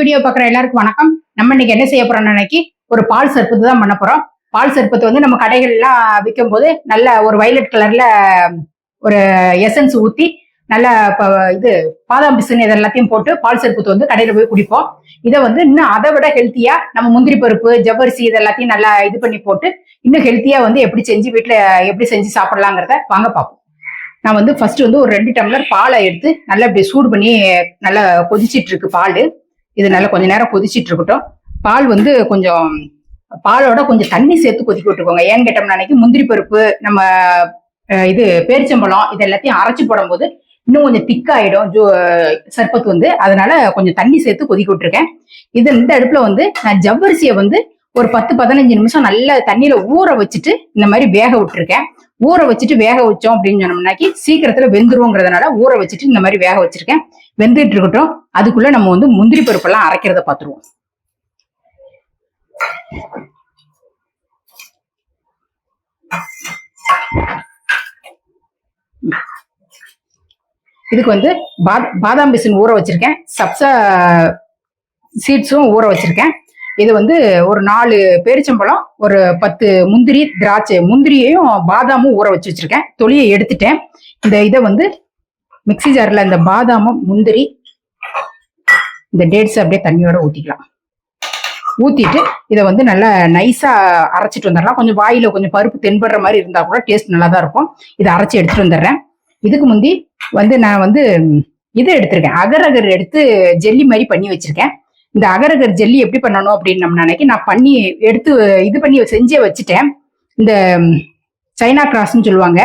Video பார்க்குற எல்லாருக்கும் வணக்கம். நம்ம இன்னைக்கு என்ன செய்ய போறோம்னு நினைக்கி ஒரு பால் சர்ப்பத்து தான் பண்ண போறோம். பால் சர்பத்து வந்து நம்ம கடைகள்லாம் விற்கும் போது நல்ல ஒரு வயலட் கலர்ல ஒரு எசன்ஸ் ஊத்தி நல்ல இது பாதாம் பிசுன்னு இது எல்லாத்தையும் போட்டு பால் சர்பத்து வந்து கடையில போய் குடிப்போம். இதை வந்து இன்னும் அதை விட ஹெல்த்தியா நம்ம முந்திரி பருப்பு ஜவ்வரிசி இது எல்லாத்தையும் நல்லா இது பண்ணி போட்டு இன்னும் ஹெல்த்தியா வந்து எப்படி செஞ்சு வீட்டுல எப்படி செஞ்சு சாப்பிடலாங்கிறத வாங்க பார்ப்போம். நான் வந்து ஃபர்ஸ்ட் வந்து ஒரு ரெண்டு டம்ளர் பாலை எடுத்து நல்லா இப்படி சூடு பண்ணி நல்லா கொதிச்சிட்டு இருக்கு பால். இது நல்லா கொஞ்ச நேரம் கொதிச்சிட்டு இருக்கட்டும் பால் வந்து கொஞ்சம் பாலோட கொஞ்சம் தண்ணி சேர்த்து கொதிக்க விட்டுக்கோங்க ஏன்னு கேட்டோம்னா அன்னைக்கு முந்திரி பருப்பு நம்ம அஹ், இது பேரிச்சம்பழம் இது எல்லாத்தையும் அரைச்சு போடும்போது இன்னும் கொஞ்சம் திக்காயிடும். ஜூ சர்பத் வந்து. அதனால கொஞ்சம் தண்ணி சேர்த்து கொதிக்க விட்டுருக்கேன் இது இந்த அடுப்புல வந்து நான் ஜவ்வரிசியை வந்து ஒரு பத்து பதினஞ்சு நிமிஷம் நல்ல தண்ணியில ஊற வச்சுட்டு இந்த மாதிரி வேக விட்டுருக்கேன். ஊற வச்சுட்டு வேக வச்சோம் அப்படின்னு சொன்னோம்னாக்கி சீக்கிரத்துல வெந்துருவோங்கிறதுனால ஊற வச்சுட்டு இந்த மாதிரி வேக வச்சிருக்கேன். வெந்துட்டு இருக்கட்டும். அதுக்குள்ள நம்ம வந்து முந்திரி பருப்பெல்லாம் அரைக்கிறத பார்த்துருவோம். இதுக்கு வந்து பாத்- பாதாம் பிசின் ஊற வச்சிருக்கேன். சப்சா சீட்ஸும் ஊற வச்சிருக்கேன். இது வந்து ஒரு நாலு பேரிச்சம்பழம் ஒரு பத்து முந்திரி திராட்சை முந்திரியையும் பாதாமும் ஊற வச்சு வச்சிருக்கேன் தொலியை எடுத்துட்டேன். இந்த இதை வந்து மிக்ஸி ஜாரில் இந்த பாதாமும் முந்திரி இந்த டேட்ஸ் அப்படியே தண்ணியோட ஊற்றிக்கலாம் ஊற்றிட்டு இதை வந்து நல்லா நைஸாக அரைச்சிட்டு வந்துடலாம். கொஞ்சம் வாயில் கொஞ்சம் பருப்பு தென்படுற மாதிரி இருந்தால் கூட டேஸ்ட் நல்லா தான் இருக்கும். இதை அரைச்சி எடுத்துட்டு வந்துடுறேன். இதுக்கு முந்தி வந்து நான் வந்து இதை இது எடுத்திருக்கேன். அகர் எடுத்து ஜெல்லி மாதிரி பண்ணி வச்சிருக்கேன். இந்த அகரகர் ஜெல்லி எப்படி பண்ணணும் அப்படின்னு நம்ம நினைக்கி நான் பண்ணி எடுத்து இது பண்ணி செஞ்சே வச்சுட்டேன். இந்த சைனா கிராஸ்ன்னு சொல்லுவாங்க.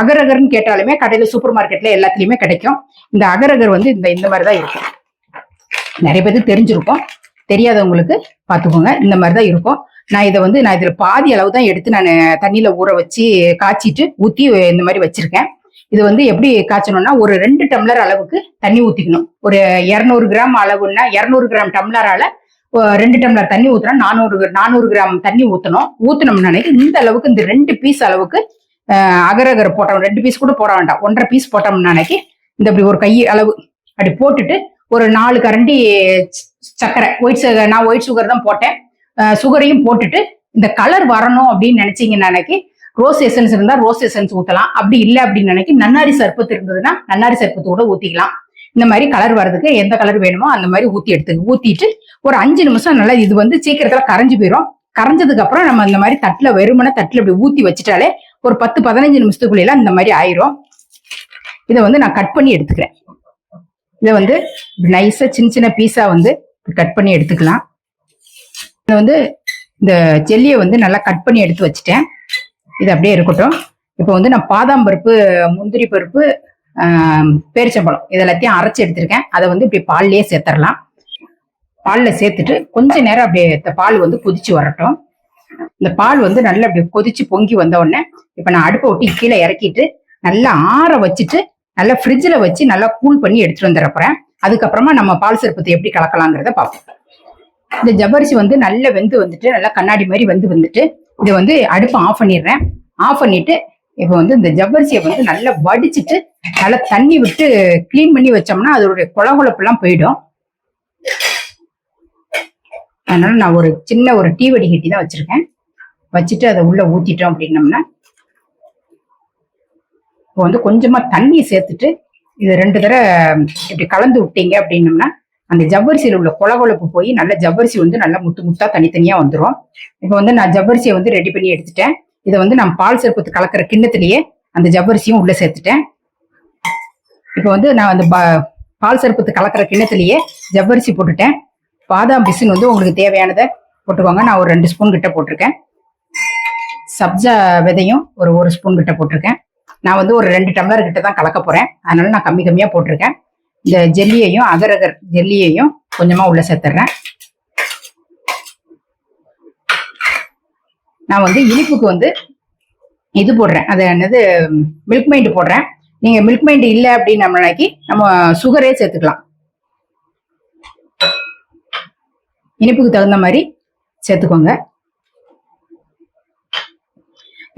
அகரகர்னு கேட்டாலுமே கடையில சூப்பர் மார்க்கெட்ல எல்லாத்துலயுமே கிடைக்கும். இந்த அகரகர் வந்து இந்த இந்த மாதிரி தான் இருக்கும். நிறைய பேருக்கு தெரிஞ்சிருக்கும். தெரியாதவங்களுக்கு பார்த்துக்கோங்க. இந்த மாதிரி தான் இருக்கும். நான் இதை வந்து நான் இதில் பாதி அளவு தான் எடுத்து நான் தண்ணியில் ஊற வச்சு காய்ச்சிட்டு ஊற்றி இந்த மாதிரி வச்சிருக்கேன். இது வந்து எப்படி காய்ச்சணும்னா ஒரு ரெண்டு டம்ளர் அளவுக்கு தண்ணி ஊற்றிக்கணும் ஒரு இரநூறு கிராம் அளவுன்னா இரநூறு கிராம் டம்ளரால ரெண்டு டம்ளர் தண்ணி ஊற்றினா நானூறு நானூறு கிராம் தண்ணி ஊற்றணும் ஊற்றினோம்னா இந்த அளவுக்கு இந்த ரெண்டு பீஸ் அளவுக்கு அஹ், அகரகர் போட்டோம். ரெண்டு பீஸ் கூட போட வேண்டாம். ஒன்றரை பீஸ் போட்டோம்னா இந்த இப்படி ஒரு கை அளவு அப்படி போட்டுட்டு ஒரு நாலு கரண்டி சர்க்கரை ஒயிட் சுகர் நான் ஒயிட் சுகர் தான் போட்டேன். சுகரையும் போட்டுட்டு இந்த கலர் வரணும் அப்படின்னு நினைச்சீங்கன்னாக்கி ரோஸ் எசன்ஸ் இருந்தா ரோஸ் எசன்ஸ் ஊத்தலாம். அப்படி இல்லை அப்படின்னு நினைக்கி நன்னாரி சர்பத்து இருந்ததுன்னா நன்னாரி சர்பத்து கூட ஊத்திக்கலாம். இந்த மாதிரி கலர் வர்றதுக்கு எந்த கலர் வேணுமோ அந்த மாதிரி ஊத்தி எடுத்துக்க ஊத்திட்டு ஒரு அஞ்சு நிமிஷம் நல்லா இது வந்து சீக்கிரத்துல கரைஞ்சு போயிடும் கரைஞ்சதுக்கு அப்புறம் நம்ம இந்த மாதிரி தட்டுல வெறுமனை தட்டுல இப்படி ஊத்தி வச்சுட்டாலே ஒரு பத்து பதினஞ்சு நிமிஷத்துக்குள்ள இந்த மாதிரி ஆயிரும். இதை வந்து நான் கட் பண்ணி எடுத்துக்கிறேன். இதை வந்து நைஸா சின்ன சின்ன பீஸா வந்து கட் பண்ணி எடுத்துக்கலாம். இதை வந்து இந்த ஜெல்லியை வந்து நல்லா கட் பண்ணி எடுத்து வச்சுட்டேன். இது அப்படியே இருக்கட்டும். இப்போ வந்து நான் பாதாம் பருப்பு முந்திரி பருப்பு பேரிச்சம்பழம் இது எல்லாத்தையும் அரைச்சி எடுத்திருக்கேன். அதை வந்து இப்படி பால்லையே சேர்த்துடலாம் பாலில் சேர்த்துட்டு கொஞ்ச நேரம் அப்படியே இந்த பால் வந்து கொதிச்சு வரட்டும். இந்த பால் வந்து நல்லா அப்படி கொதிச்சு பொங்கி வந்த உடனே இப்போ நான் அடுப்பை ஒட்டி கீழே இறக்கிட்டு நல்லா ஆற வச்சுட்டு நல்லா ஃப்ரிட்ஜில் வச்சு நல்லா கூல் பண்ணி எடுத்துட்டு வந்துடுறப்பறேன் அதுக்கப்புறமா நம்ம பால் சர்பத்தை எப்படி கலக்கலாங்கிறத பார்ப்போம். இந்த ஜவ்வரிசி வந்து நல்லா வெந்து வந்துட்டு நல்லா கண்ணாடி மாதிரி வெந்து வந்துட்டு இதை வந்து அடுப்பு ஆஃப் பண்ணிடுறேன். ஆஃப் பண்ணிட்டு இப்போ வந்து இந்த ஜவ்வரிசியை வந்து நல்லா வடிச்சிட்டு நல்லா தண்ணி விட்டு க்ளீன் பண்ணி வச்சோம்னா அதோடைய குழகுழப்பெல்லாம் போயிடும். அதனால நான் ஒரு சின்ன ஒரு டீ வடிகட்டி தான் வச்சிருக்கேன். வச்சுட்டு அதை உள்ள ஊத்திட்டோம் அப்படின்னம்னா இப்போ வந்து கொஞ்சமா தண்ணி சேர்த்துட்டு இது ரெண்டு தடவை இப்படி கலந்து விட்டீங்க அப்படின்னம்னா அந்த ஜவ்வரிசியில் உள்ள கொலகொலப்பு போய் நல்ல ஜவ்வரிசி வந்து நல்லா முத்து முத்தா தனித்தனியா வந்துடும் இப்போ வந்து நான் ஜவ்வரிசியை வந்து ரெடி பண்ணி எடுத்துட்டேன். இதை வந்து நான் பால் சர்பத்து கலக்கிற கிண்ணத்திலேயே அந்த ஜவ்வரிசியும் உள்ள சேர்த்துட்டேன். இப்போ வந்து நான் அந்த பால் சர்பத்து கலக்கிற கிண்ணத்திலேயே ஜவ்வரிசி போட்டுட்டேன். பாதாம் பிசின் வந்து உங்களுக்கு தேவையானதை போட்டுக்கோங்க. நான் ஒரு ரெண்டு ஸ்பூன் கிட்ட போட்டிருக்கேன். சப்ஜா விதையும் ஒரு ஒரு ஸ்பூன் கிட்ட போட்டிருக்கேன். நான் வந்து ஒரு ரெண்டு டம்ளர் கிட்ட தான் கலக்க போறேன். அதனால நான் கம்மி கம்மியா போட்டிருக்கேன். இந்த ஜெல்லியையும் அகரகர் ஜெல்லியையும் கொஞ்சமா உள்ள சேர்த்துறேன். நான் வந்து இனிப்புக்கு வந்து இது போடுறேன். அது என்னது மில்க் மைண்ட் போடுறேன். நீங்க மில்க் மைண்ட் இல்லை அப்படின்னு நம்ம நினைக்கி நம்ம சுகரே சேர்த்துக்கலாம். இனிப்புக்கு தகுந்த மாதிரி சேர்த்துக்கோங்க.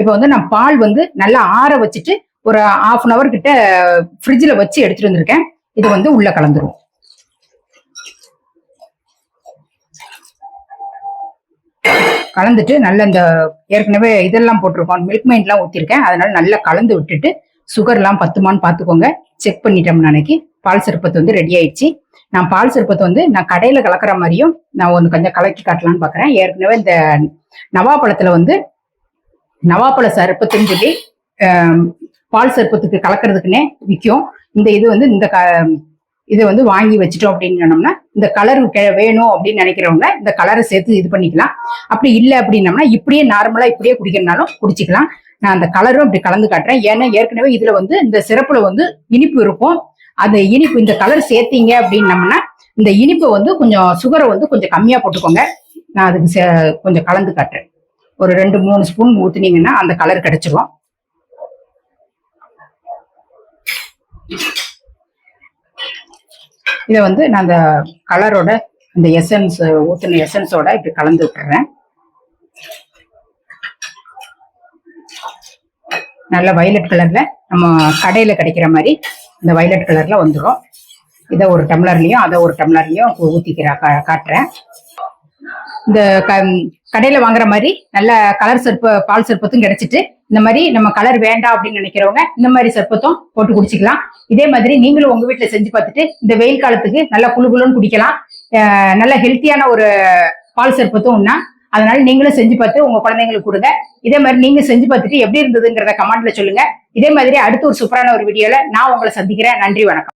இப்போ வந்து நான் பால் வந்து நல்லா ஆற வச்சுட்டு ஒரு ஹாஃப் அன் அவர் கிட்ட ஃப்ரிட்ஜில் வச்சு எடுத்துட்டு வந்திருக்கேன். இது வந்து உள்ள கலந்துரும். கலந்துட்டு நல்ல இந்த ஏற்கனவே இதெல்லாம் போட்டிருக்கோம். மில்க் மைண்ட்லாம் ஊற்றிருக்கேன் அதனால நல்லா கலந்து விட்டுட்டு சுகர்லாம் பத்துமான்னு பார்த்துக்கோங்க செக் பண்ணிட்டோம்னு அன்னைக்கு. பால் சிற்பத்து வந்து ரெடி ஆயிடுச்சு. நான் பால் சிற்பத்தை வந்து நான் கடையில் கலக்கிற மாதிரியும் நான் ஒன்று கொஞ்சம் கலக்கி காட்டலான்னு பார்க்குறேன் ஏற்கனவே இந்த நவாப்பழத்தில் வந்து நவாப்பழ சருப்பத்துன்னு சொல்லி பால் சர்ப்பத்துக்கு கலக்கிறதுக்குன்னே விற்கும் இந்த இது வந்து இந்த க இதை வந்து வாங்கி வச்சுட்டோம் அப்படின்னு சொன்னோம்னா இந்த கலர் வேணும் அப்படின்னு நினைக்கிறவங்க இந்த கலரை சேர்த்து இது பண்ணிக்கலாம். அப்படி இல்லை அப்படின்னம்னா இப்படியே நார்மலா இப்படியே குடிக்கிறனாலும் குடிச்சிக்கலாம். நான் அந்த கலரும் அப்படி கலந்து காட்டுறேன். ஏன்னா ஏற்கனவே இதுல வந்து இந்த சிறப்புல வந்து இனிப்பு இருக்கும். அந்த இனிப்பு இந்த கலர் சேர்த்தீங்க அப்படின்னம்னா இந்த இனிப்பு வந்து கொஞ்சம் சுகரை வந்து கொஞ்சம் கம்மியா போட்டுக்கோங்க. நான் அதுக்கு சே- கொஞ்சம் கலந்து காட்டுறேன். ஒரு ரெண்டு மூணு ஸ்பூன் ஊத்துனீங்கன்னா அந்த கலர் கிடைச்சிரும். இதை வந்து நான் அந்த கலரோட இந்த எசன்ஸ் ஊத்துன எசன்ஸோட இப்படி கலந்து விட்டுறேன். நல்ல வயலட் கலர்ல நம்ம கடையில கிடைக்கிற மாதிரி இந்த வயலட் கலர்ல வந்துடும் இதை ஒரு டம்ளர்லயும் அதை ஒரு டம்ளர்லையும் ஊற்றிக்கிற கா- காட்டுறேன். இந்த க கடையில் வாங்குற மாதிரி நல்ல கலர் சிற்ப பால் சர்ப்பத்தும் கிடைச்சிட்டு இந்த மாதிரி நம்ம கலர் வேண்டாம் அப்படின்னு நினைக்கிறவங்க இந்த மாதிரி சர்ப்பத்தும் போட்டு குடிச்சிக்கலாம். இதே மாதிரி நீங்களும் உங்க வீட்டுல செஞ்சு பார்த்துட்டு இந்த வெயில் காலத்துக்கு நல்லா குளுகுழுன்னு குடிக்கலாம். நல்ல ஹெல்த்தியான ஒரு பால் சர்ப்பத்தும் உண்ணா அதனால நீங்களும் செஞ்சு பார்த்து உங்க குழந்தைங்களுக்கு கொடுங்க. இதே மாதிரி நீங்க செஞ்சு பார்த்துட்டு எப்படி இருந்ததுங்கிறத கமெண்ட்ல சொல்லுங்க. இதே மாதிரி அடுத்த ஒரு சூப்பரான ஒரு வீடியோல நான் உங்களை சந்திக்கிறேன். நன்றி வணக்கம்.